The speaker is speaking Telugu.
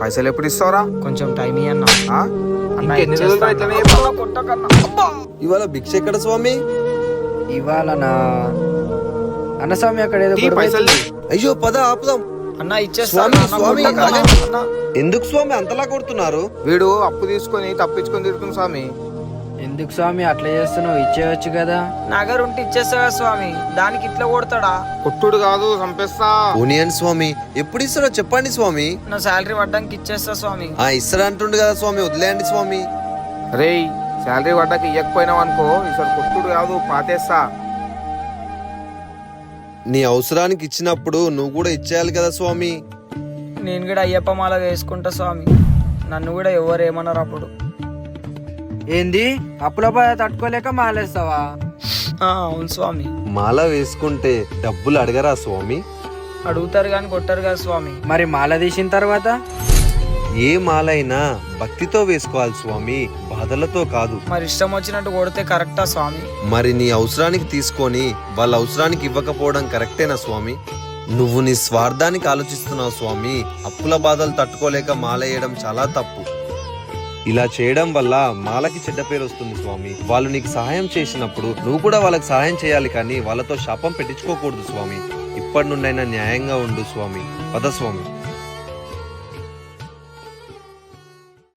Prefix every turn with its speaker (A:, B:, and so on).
A: పైసలు ఎప్పుడు ఇస్తావురా?
B: కొంచెం టైం? అన్న, అన్న.
C: ఇవాళ భిక్ష ఎక్కడ స్వామి?
D: ఇవాళ నా అక్కడ ఏదో గొడవ
A: పైసలు
D: అవుతుంది.
C: అయ్యో పద ఆపుదాం.
B: అన్న ఇచ్చేస్తా
C: స్వామి,
B: అన్న,
C: స్వామి.
B: అన్న,
C: ఎందుకు స్వామి అంతలా కొడుతున్నారు?
A: వీడు అప్పు తీసుకొని తప్పించుకొని తిరుగుతుంది స్వామి.
D: ఎందుకు స్వామి అట్లా చేస్తున్నావు? ఇచ్చేయచ్చు కదా.
B: నా దగ్గర ఉంటే ఇచ్చేస్తా కదా స్వామి? దానికి ఇట్లా కొడతాడా?
A: కొట్టుడు కాదు చంపేస్తా.
C: పోనీయండి స్వామి ఎప్పుడు ఇస్తారో చెప్పండి స్వామి.
B: నా శాలరీ పడ్డానికి ఇచ్చేస్తా స్వామి.
C: ఆ ఇస్తారా అంటుండు కదా స్వామి వదిలేయండి స్వామి.
A: రేయ్ శాలరీ పడ్డాక ఇవ్వకపోయినావు అనుకో ఈసారి కొట్టుడు కాదు పాతేస్తా.
C: నీ అవసరానికి ఇచ్చినప్పుడు నువ్వు కూడా ఇచ్చేయాలి కదా స్వామి.
B: నేను కూడా అయ్యప్ప మాల వేసుకుంటా స్వామి. నన్ను కూడా ఎవరు ఏమన్నారు అప్పుడు.
D: ఏంది? అప్పుల బాధ తట్టుకోలేక మాలేస్తావా?
B: అవును స్వామి.
C: మాల వేసుకుంటే డబ్బులు అడగరా స్వామి?
B: అడుగుతారు కానీ కొట్టారు కదా స్వామి.
D: మరి మాల తీసిన తర్వాత?
C: ఏ మాలైనా భక్తితో వేసుకోవాలి స్వామి బాధలతో కాదు.
B: మరి ఇష్టం వచ్చినట్టు కొడితే కరెక్టా స్వామి?
C: మరి నీ అవసరానికి తీసుకొని వాళ్ళ అవసరానికి ఇవ్వకపోవడం కరెక్టేనా స్వామి? నువ్వు నీ స్వార్థానికి ఆలోచిస్తున్నావు స్వామి అప్పుల బాధలు తట్టుకోలేక మాలేయడం చాలా తప్పు. ఇలా చేయడం వల్ల మాలకి చెడ్డ పేరు వస్తుంది స్వామి. వాళ్ళు నీకు సహాయం చేసినప్పుడు నువ్వు కూడా వాళ్ళకి సహాయం చేయాలి కానీ వాళ్ళతో శాపం పెట్టించుకోకూడదు స్వామి. ఇప్పటి నుండైనా న్యాయంగా ఉండు స్వామి. పద స్వామి.